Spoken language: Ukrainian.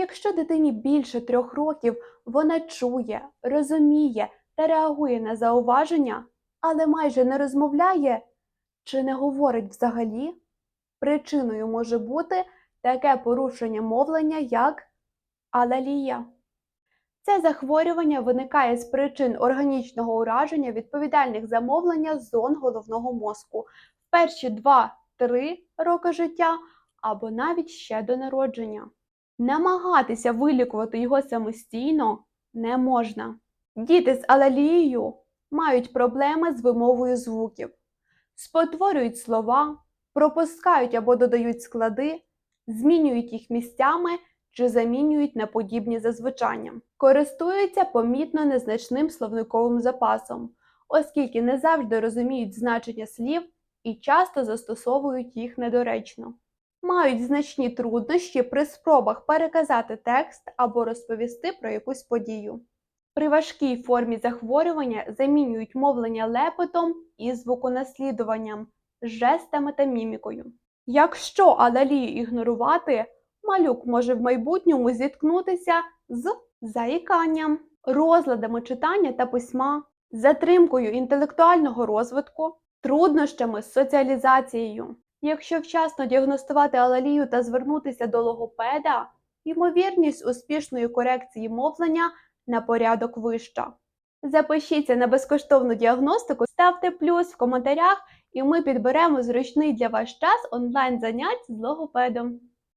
Якщо дитині більше трьох років вона чує, розуміє та реагує на зауваження, але майже не розмовляє чи не говорить взагалі, причиною може бути таке порушення мовлення, як алалія. Це захворювання виникає з причин органічного ураження відповідальних за мовлення зон головного мозку в перші 2-3 роки життя або навіть ще до народження. Намагатися вилікувати його самостійно не можна. Діти з алалією мають проблеми з вимовою звуків, спотворюють слова, пропускають або додають склади, змінюють їх місцями чи замінюють на подібні за звучанням. Користуються помітно незначним словниковим запасом, оскільки не завжди розуміють значення слів і часто застосовують їх недоречно. Мають значні труднощі при спробах переказати текст або розповісти про якусь подію. При важкій формі захворювання замінюють мовлення лепетом і звуконаслідуванням, жестами та мімікою. Якщо алалію ігнорувати, малюк може в майбутньому зіткнутися з заїканням, розладами читання та письма, затримкою інтелектуального розвитку, труднощами з соціалізацією. Якщо вчасно діагностувати алалію та звернутися до логопеда, ймовірність успішної корекції мовлення на порядок вища. Запишіться на безкоштовну діагностику, ставте плюс в коментарях, і ми підберемо зручний для вас час онлайн занять з логопедом.